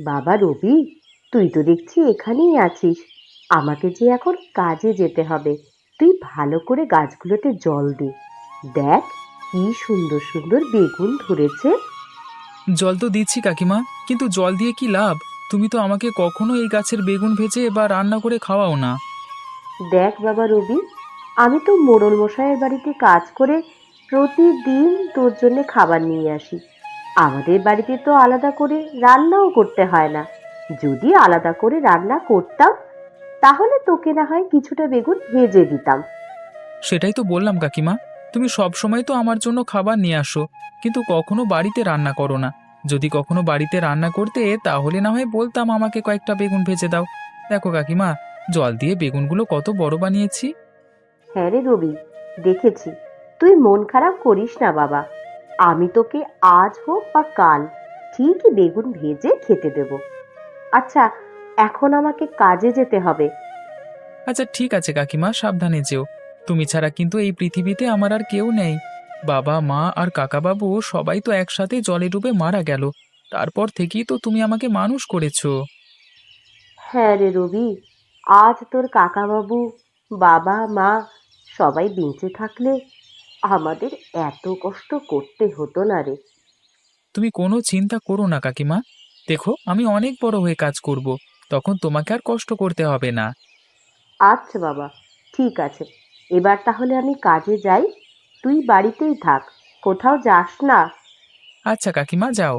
বাবা রবি তুই তো দেখছি এখানেই আছিস। আমাকে যে এখন কাজে যেতে হবে তুই ভালো করে গাছগুলোতে জল দে। দেখ কি সুন্দর সুন্দর বেগুন ধরেছে। জল তো দিচ্ছি কাকিমা কিন্তু জল দিয়ে কি লাভ? তুমি তো আমাকে কখনো এই গাছের বেগুন ভেজে বা রান্না করে খাওয়াও না। দেখ বাবা রবি আমি তো মোড়ল মশাইয়ের বাড়িতে কাজ করে প্রতিদিন তোর জন্য খাবার নিয়ে আসি। আমাদের বাড়িতে তো আলাদা করে রান্নাও করতে হয় না। যদি আলাদা করে রান্না করতাম তাহলে তোকে না হয় কিছুটা বেগুন ভেজে দিতাম। সেটাই তো বললাম কাকিমা। তুমি সব সময় তো আমার জন্য খাবার নিয়ে আসো কিন্তু কখনো বাড়িতে রান্না করো না। যদি কখনো বাড়িতে রান্না করতে তাহলে না হয় বলতাম আমাকে কয়েকটা বেগুন ভেজে দাও। দেখো কাকিমা জল দিয়ে বেগুনগুলো কত বড় বানিয়েছি। হ্যাঁ রে রবি দেখেছি। তুই মন খারাপ করিস না বাবা। আমি তোকে আজ হোক বা কাল ঠিকই বেগুন ভেজে খেতে দেব। আচ্ছা এখন আমাকে কাজে যেতে হবে। আচ্ছা ঠিক আছে কাকিমা সাবধানে যেও। তুমি ছাড়া কিন্তু এই পৃথিবীতে আমার আর কেউ নেই। বাবা মা আর কাকা কাকাবাবু সবাই তো একসাথে জলে ডুবে মারা গেল। তারপর থেকেই তো তুমি আমাকে মানুষ করেছ। হ্যাঁ রে রবি আজ তোর কাকাবাবু বাবা মা সবাই বেঁচে থাকলে আমাদের এত কষ্ট করতে হতো না রে। তুমি কোনো চিন্তা করো না কাকিমা। দেখো আমি অনেক বড় হয়ে কাজ করব তখন তোমাকে আর কষ্ট করতে হবে না। আচ্ছা বাবা ঠিক আছে। এবার তাহলে আমি কাজে যাই তুই বাড়িতেই থাক কোথাও যাস না। আচ্ছা কাকিমা যাও।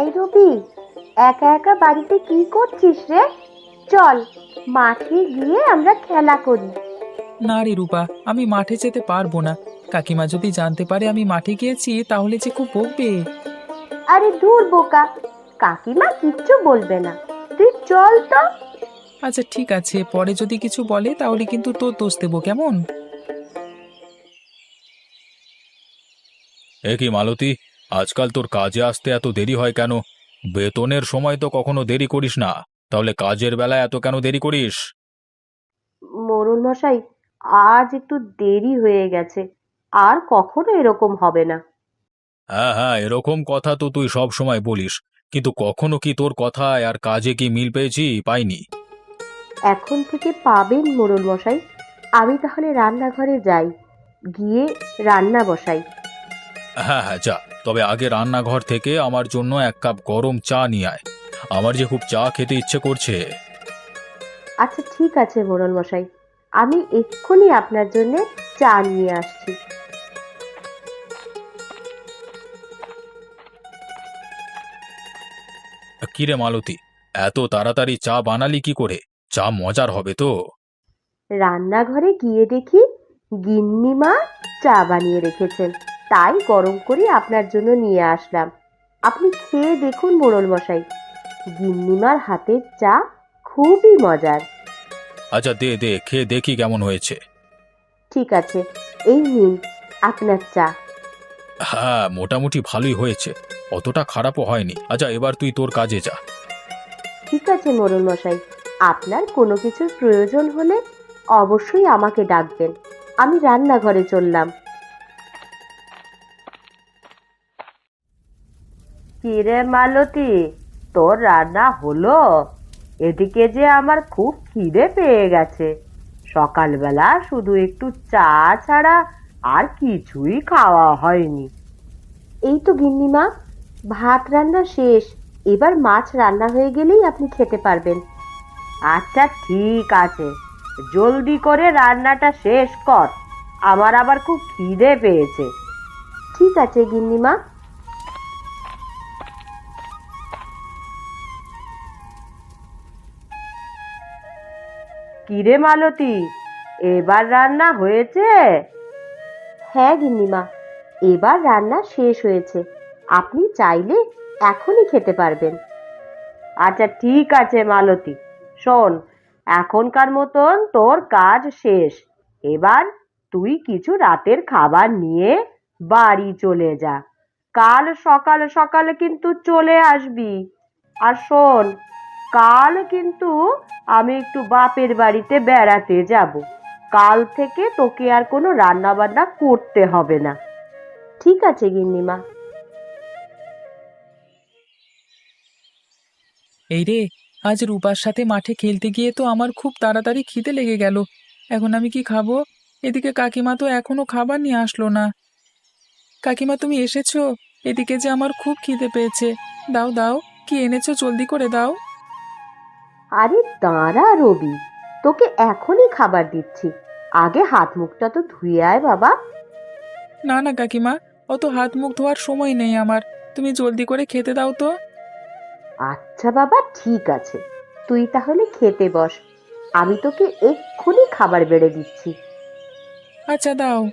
এই রবি একা একা বাড়িতে কি করছিস রে? চল। মাঠে গিয়ে আমরা খেলা করি। না রে রূপা আমি মাঠে যেতে পারব না। কাকিমা যদি জানতে পারে আমি মাঠে গিয়েছি তাহলে যে খুব বকবে। আরে দূর বোকা কাকিমা কিচ্ছু বলবে না। তুই চল তো। আচ্ছা ঠিক আছে পরে যদি কিছু বলে তাহলে কিন্তু তোর দোষ দেবো কেমন? এ কি মালতী আজকাল তোর কাজে আসতে এত দেরি হয় কেন? বেতনের সময় তো কখনো দেরি করিস না। তাহলে কাজের বেলায় এত কেন দেরি করিস? মোরল মশাই আজ একটু দেরি হয়ে গেছে। আর কখনো এরকম হবে না। হ্যাঁ হ্যাঁ এরকম কথা তো তুই সব সময় বলিস। কিন্তু কখনো কি তোর কথায় আর কাজে কি মিল পেয়েছি? পাইনি। এখন থেকে পাবেন মোরল মশাই। আমি তাহলে রান্নাঘরে যাই। গিয়ে রান্না বসাই। হ্যাঁ হ্যাঁ যা। তবে আগে রান্নাঘর থেকে আমার জন্য এক কাপ গরম চা নিয়ে আয়। আমার যে খুব চা খেতে ইচ্ছে করছে। আচ্ছা ঠিক আছে মোরল মশাই। আমি এক্ষুনি আপনার জন্য চা নিয়ে আসছি। কিরে মালতী এত তাড়াতাড়ি চা বানালি কি করে? চা মজার হবে তো। রান্নাঘরে গিয়ে দেখি গিন্নিমা চা বানিয়ে রেখেছেন। তাই গরম করে আপনার জন্য নিয়ে আসলাম। আপনি খেয়ে দেখুন মোড়ল মশাই। গিন্নিমার হাতের চা খুবই মজার। আচ্ছা দে দে খেয়ে দেখি কেমন হয়েছে। ঠিক আছে এই নিন আপনার চা। হ্যাঁ মোটামুটি ভালোই হয়েছে অতটা খারাপও হয়নি। আচ্ছা এবার তুই তোর কাজে যা। ঠিক আছে মোড়ল মশাই আপনার কোনো কিছুর প্রয়োজন হলে অবশ্যই আমাকে ডাকবেন। আমি রান্নাঘরে চললাম। কিরে মালতী তোর রান্না হলো? এদিকে যে আমার খুব খিদে পেয়ে গেছে। সকালবেলা শুধু একটু চা ছাড়া আর কিছুই খাওয়া হয়নি। এই তো গিন্নিমা ভাত রান্না শেষ। এবার মাছ রান্না হয়ে গেলেই আপনি খেতে পারবেন। আচ্ছা ঠিক আছে। জলদি করে রান্নাটা শেষ কর। আমার আবার খুব খিদে পেয়েছে। ঠিক আছে গিন্নিমা কিরে মালতী? এবার রান্না হয়েছে? হ্যাঁ গিন্নিমা এবার রান্না শেষ হয়েছে। আপনি চাইলে এখনই খেতে পারবেন। আচ্ছা ঠিক আছে মালতী। শোন এখনকার মতন তোর কাজ শেষ। এবার তুই কিছু রাতের খাবার নিয়ে বাড়ি চলে যা। কাল সকাল সকালে কিন্তু চলে আসবি। আর শোন কাল কিন্তু আমি একটু বাপের বাড়িতে বেড়াতে যাব। কাল থেকে তোকে আর কোনো রান্না বান্না করতে হবে না। ঠিক আছে, গিন্নিমা। এই রে, আজ রূপার সাথে মাঠে খেলতে গিয়ে তো আমার খুব তাড়াতাড়ি খিদে লেগে গেল। এখন আমি কি খাব? এদিকে কাকিমা তো এখনও খাবার নিয়ে আসলো না। কাকিমা, তুমি এসেছ? এদিকে যে আমার খুব খিদে পেয়েছে। দাও দাও, কি এনেছো জলদি করে দাও। আরে দাঁড়া রবি তোকে এখনই খাবার দিচ্ছি। আগে হাত মুখটা তো ধুয়ে আয় বাবা। না না কাকিমা অত হাত মুখ ধোয়ার সময় নেই আমার। তুমি জলদি করে খেতে দাও তো। আচ্ছা বাবা ঠিক আছে। তুই তাহলে খেতে বস। আমি তোকে এক্ষুনি খাবার বেড়ে দিচ্ছি। আচ্ছা দাও।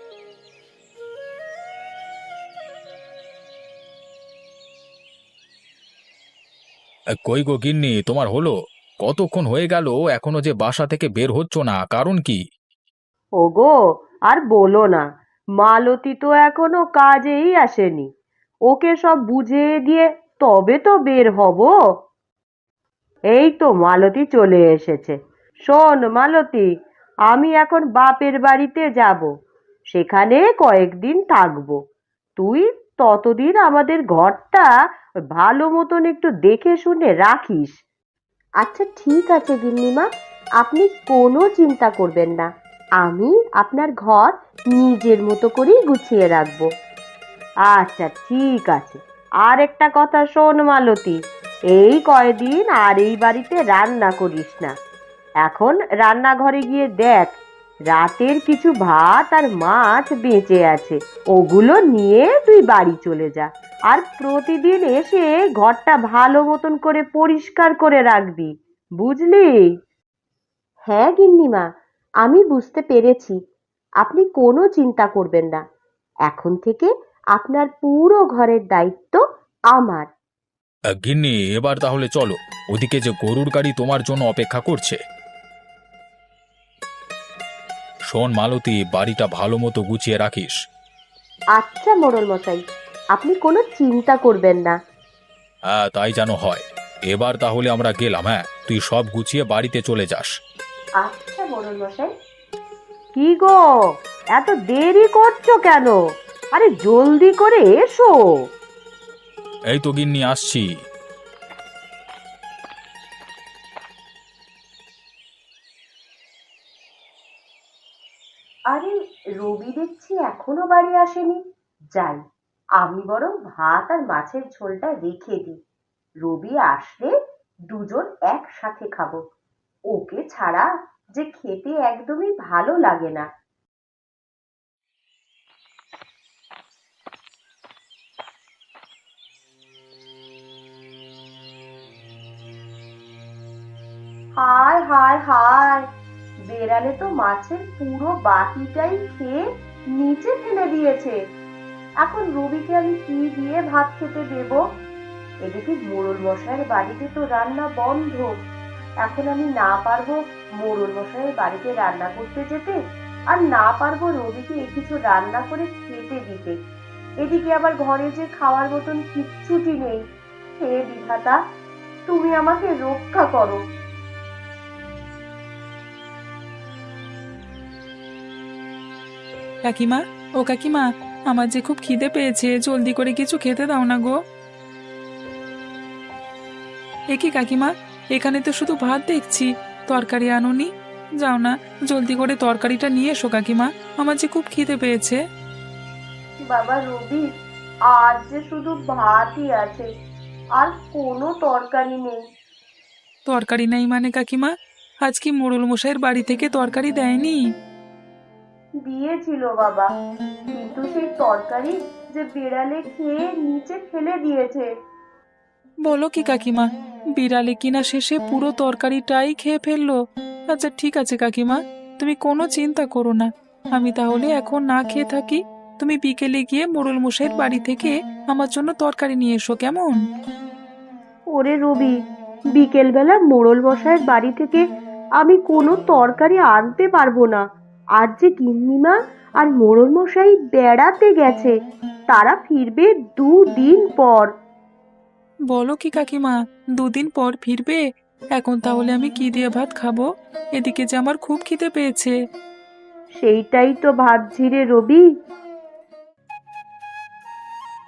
এ, কই গো গিন্নি তোমার হলো? কতক্ষণ হয়ে গেল এখনও যে বাসা থেকে বের হচ্ছ না, কারণ কি? ওগো, আর বলো না, মালতী তো এখনও কাজেই আসেনি। ওকে সব বুঝিয়ে দিয়ে তবে তো বের হব। এই তো মালতী চলে এসেছে। শোন মালতী, আমি এখন বাপের বাড়িতে যাব। সেখানে কয়েকদিন থাকব। তুই ততদিন আমাদের ঘরটা ভালো মতন একটু দেখে শুনে রাখিস। আচ্ছা ঠিক আছে গিন্নিমা, আপনি কোনো চিন্তা করবেন না। আমি আপনার ঘর নিজের মতো করেই গুছিয়ে রাখব। আচ্ছা ঠিক আছে। আর একটা কথা শোন মালতী, এই কয়দিন আর এই বাড়িতে রান্না করিস না। এখন রান্নাঘরে গিয়ে দেখ, রাতের কিছু ভাত আর মাছ বেঁচে আছে, ওগুলো নিয়ে তুই বাড়ি চলে যা। আর প্রতিদিন এসে ঘরটা ভালো মতন করে পরিষ্কার করে রাখবি বুঝলি? হ্যাঁ গিন্নিমা আমি বুঝতে পেরেছি। আপনি কোনো চিন্তা করবেন না। এখন থেকে আপনার পুরো ঘরের দায়িত্ব আমার। গিন্নি এবার তাহলে চলো। ওদিকে যে গরুর গাড়ি তোমার জন্য অপেক্ষা করছে। শোন মালতী বাড়িটা ভালো মতো গুছিয়ে রাখিস। আচ্ছা মোড়ল মশাই আপনি কোনো চিন্তা করবেন না। হ্যাঁ তাই যেন হয়। এবার তাহলে আমরা গেলাম হ্যাঁ? তুই সব গুছিয়ে বাড়িতে চলে যাস। আচ্ছা মোড়ল মশাই কি গো? এত দেরি করছ কেন? আরে জলদি করে এসো। এই তো গিন্নি আসছি। আরে রবি দেখছি এখনও বাড়ি আসেনি। যাই। আমি বরং ভাত আর মাছের ঝোলটা রেখে দিই। রবি আসলে দুজন একসাথে খাব। ওকে ছাড়া যে খেতে একদমই ভালো লাগে না। হায় হায় হায়! বেড়ালে তো মাছের পুরো বাটিটাই খেয়ে নিচে ফেলে দিয়েছে। এখন রবিকে আমি কি দিয়ে ভাত খেতে দেব? এদিকে মোড়ল মশাইয়ের বাড়িতে তো রান্না বন্ধ। এখন আমি না পারব মোড়ল মশাইয়ের বাড়িতে রান্না করতে যেতে, আর না পারব রবিকে কিছু রান্না করে খেতে দিতে। এদিকে আবার ঘরে যে খাওয়ার মতন কিচ্ছুটি নেই। হে বিধাতা, তুমি আমাকে রক্ষা করো। কাকিমা, ও কাকিমা আমার যে খুব খিদে পেয়েছে জলদি করে কিছু খেতে দাও না গো। এ কি কাকিমা এখানে তো শুধু ভাত দেখছি তরকারি আনোনি? যাও না জলদি করে তরকারিটা নিয়ে এসো কাকিমা আমার যে খুব খিদে পেয়েছে। বাবা রবি আজ যে শুধু ভাতই আছে আর কোনো তরকারি নেই। তরকারি নাই মানে কাকিমা আজ কি মোড়ল মশাইয়ের বাড়ি থেকে তরকারি দেয়নি? দিয়েছিল বাবা। কিন্তু সেই তরকারি যে বিড়ালে খেয়ে নিচে ফেলে দিয়েছে। বলো কি কাকিমা বিড়ালে কিনা শেষে পুরো তরকারিটাই খেয়ে ফেলল? আচ্ছা ঠিক আছে কাকিমা তুমি কোনো চিন্তা করো না। আমি তাহলে এখন না খেয়ে থাকি। তুমি বিকেলে গিয়ে মোড়ল মশাইয়ের বাড়ি থেকে আমার জন্য তরকারি নিয়ে এসো কেমন? ওরে রবি বিকেলবেলা মোড়ল মশাইয়ের বাড়ি থেকে আমি কোনো তরকারি আনতে পারব না। আজ যে গিন্নিমা আর মোড়ল মশাই বেড়াতে গেছে তারা ফিরবে দুদিন পর। বলো কি কাকিমা দুদিন পর ফিরবে? এখন তাহলে আমি কি দিয়ে ভাত খাব? এদিকে যে আমার খুব খিদে পেয়েছে। সেইটাই তো ভাবছি রে রবি।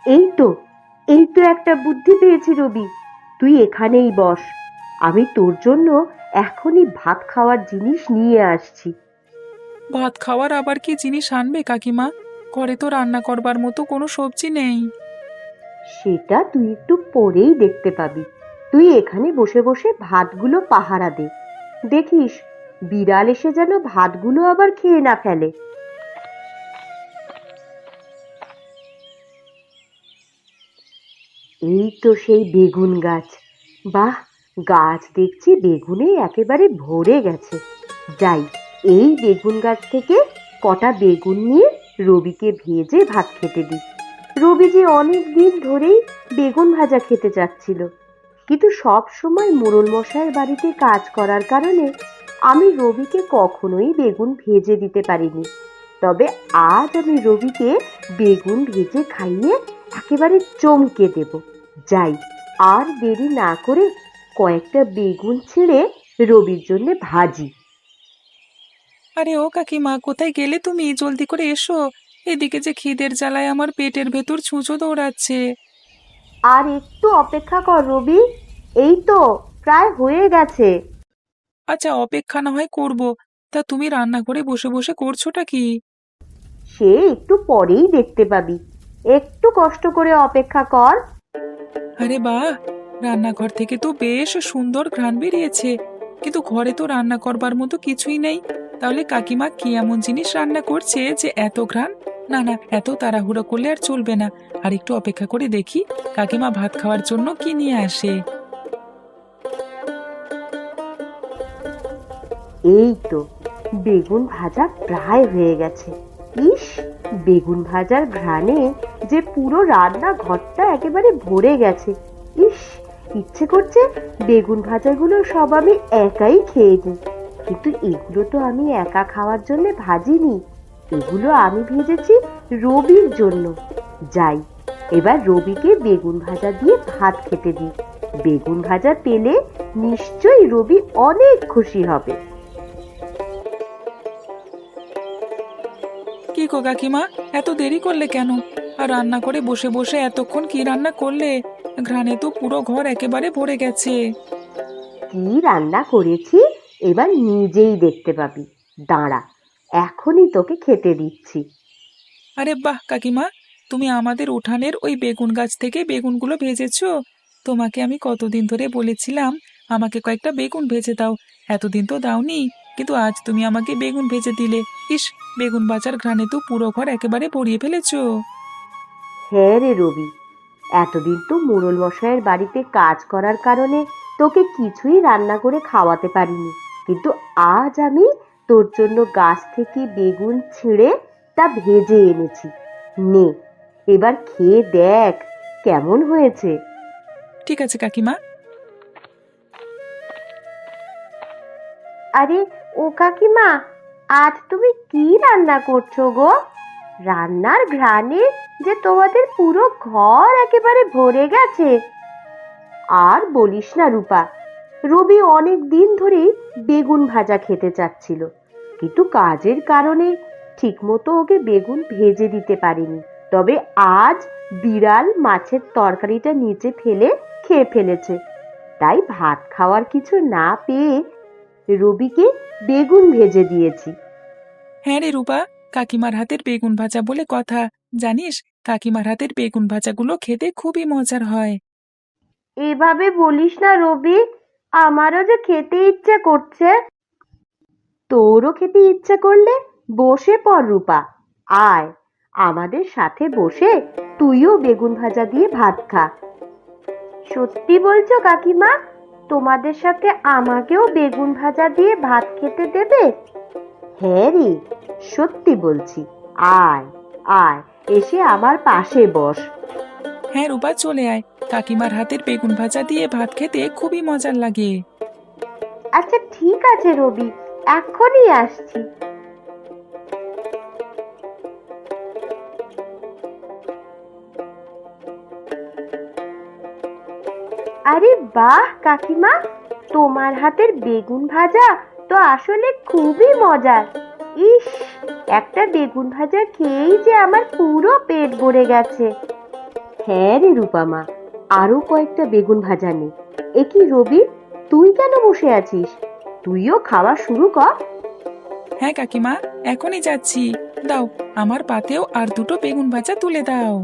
এই তো এই তো একটা বুদ্ধি পেয়েছি রবি। তুই এখানেই বস। আমি তোর জন্য এখনই ভাত খাওয়ার জিনিস নিয়ে আসছি। ভাত খাওয়ার আবার কি জিনিস আনবে, কাকিমা? ঘরে তো রান্না করবার মতো কোনো সবজি নেই। সেটা তুই একটু পরেই দেখতে পাবি। তুই এখানে বসে বসে ভাতগুলো পাহারা দে। দেখিস, বিড়াল এসে যেন ভাতগুলো আবার খেয়ে না ফেলে। এই তো সেই বেগুন গাছ। বাহ, গাছ দেখছি বেগুনে একেবারে ভরে গেছে। যাই। এই বেগুন গাছ থেকে কটা বেগুন নিয়ে রবিকে ভেজে ভাত খেতে দিই। রবি যে অনেক দিন ধরেই বেগুন ভাজা খেতে চাচ্ছিল। কিন্তু সব সময় মোড়ল মশাইয়ের বাড়িতে কাজ করার কারণে আমি রবিকে কখনোই বেগুন ভেজে দিতে পারিনি। তবে আজ আমি রবিকে বেগুন ভেজে খাইয়ে একেবারে চমকে দেব। যাই, আর দেরি না করে কয়েকটা বেগুন ছিঁড়ে রবির জন্য ভাজি। আরে ও কাকিমা কোথায় গেলে তুমি? জলদি করে এসো। এদিকে যে খিদের জ্বালায় আমার পেটের ভেতর ছুঁচো দৌড়াচ্ছে। আর একটু অপেক্ষা কর রবি। এই তো প্রায় হয়ে গেছে। আচ্ছা অপেক্ষা না হয় করব। তা তুমি রান্না করে বসে বসে করছোটা কি? সে একটু পরেই দেখতে পাবি। একটু কষ্ট করে অপেক্ষা কর। আরে বাহ! রান্নাঘর থেকে তো বেশ সুন্দর ঘ্রাণ বেরিয়েছে। কিন্তু ঘরে তো রান্না করবার মতো কিছুই নেই। তাহলে কাকিমা কি এমন জিনিস রান্না করছে যে এত ঘ্রাণ? না না, এত তাড়াহুড়ো করলে আর চলবে না। আর একটু অপেক্ষা করে দেখি কাকিমা ভাত খাওয়ার জন্য কি নিয়ে আসে। এই তো, বেগুন ভাজা প্রায় হয়ে গেছে। ইস, বেগুন ভাজার ঘ্রাণে যে পুরো রান্না ঘরটা একেবারে ভরে গেছে। ইস ইচ্ছে করছে বেগুন ভাজাগুলো সব আমি একাই খেয়ে নিই। কিন্তু এগুলো তো আমি একা খাওয়ার জন্য ভাজিনি। এগুলো আমি ভেজেছি রবির জন্য। যাই, এবার রবিকে বেগুন ভাজা দিয়ে ভাত খেতে দিই। বেগুন ভাজা পেলে নিশ্চয়ই রবি অনেক খুশি হবে। কি গো কাকিমা, এত দেরি করলে কেন? আর রান্না করে বসে বসে এতক্ষণ কি রান্না করলে? ঘ্রাণে তো পুরো ঘর একেবারে ভরে গেছে। কি রান্না করেছি? এবার নিজেই দেখতে পাবি। দাঁড়া এখনই তোকে খেতে দিচ্ছি। আরে বাহ কাকিমা তুমি আমাদের উঠানের ওই বেগুন গাছ থেকে বেগুনগুলো ভেজেছো? তোমাকে আমি কতদিন ধরে বলেছিলাম আমাকে কয়েকটা বেগুন ভেজে দাও। এতদিন তো দাওনি কিন্তু আজ তুমি আমাকে বেগুন ভেজে দিলে। ইস বেগুন বাজার ঘ্রাণে তো পুরো ঘর একেবারে ভরিয়ে ফেলেছো। হ্যাঁ রে রবি এতদিন তো মোড়ল মশাইয়ের বাড়িতে কাজ করার কারণে তোকে কিছুই রান্না করে খাওয়াতে পারিনি। কিন্তু আজ আমি তোর জন্য গাছ থেকে বেগুন ছিঁড়ে তা ভেজে এনেছি। নে এবার খেয়ে দেখ কেমন হয়েছে। ঠিক আছে কাকিমা। আরে ও কাকিমা আজ তুমি কি রান্না করছ গো? রান্নার ঘ্রাণে যে তোমাদের পুরো ঘর একেবারে ভরে গেছে। আর বলিস না রূপা, রবি অনেক দিন ধরেই বেগুন ভাজা খেতে চাচ্ছিল, কিন্তু কাজের কারণে ঠিকমতো ওকে বেগুন ভেজে দিতে পারিনি। তবে আজ বিড়াল মাছের তরকারিটা নিচে ফেলে খেয়ে ফেলেছে। তাই ভাত খাওয়ার কিছু না পেয়ে রবিকে বেগুন ভেজে দিয়েছি। হ্যাঁ রে রূপা কাকিমার হাতের বেগুন ভাজা বলে কথা। জানিস, কাকিমার হাতের বেগুন ভাজাগুলো খেতে খুবই মজার হয়। এভাবে বলিস না রবি, আমারও যে খেতে ইচ্ছে করছে। তোরও খেতে ইচ্ছে করলে বসে পর রূপা, আয়, আমাদের সাথে বসে তুইও বেগুন ভাজা দিয়ে ভাত খা। সত্যি বলছো কাকিমা, তোমাদের সাথে আমাকেও বেগুন ভাজা দিয়ে ভাত খেতে দেবে? হ্যাঁ রে। সত্যি বলছি। আয় আয় এসে আমার পাশে বস। হ্যাঁ রূপা চলে আয়। কাকিমার হাতের বেগুন ভাজা দিয়ে ভাত খেতে খুবই মজার লাগে। আচ্ছা ঠিক আছে রবি এখনই আসছি। আরে বাহ কাকিমা তোমার হাতের বেগুন ভাজা তো আসলে খুবই মজার। ইস, একটা বেগুন ভাজা খেয়েই যে আমার পুরো পেট ভরে গেছে। হ্যাঁ রে রূপামা, আরও কয়েকটা বেগুন ভাজা নে। এ কি রবি, তুই কেন বসে আছিস? তুইও খাওয়া শুরু কর। হ্যাঁ কাকিমা, এখনই যাচ্ছি। দাও, আমার পাতেও আর দুটো বেগুন ভাজা তুলে দাও।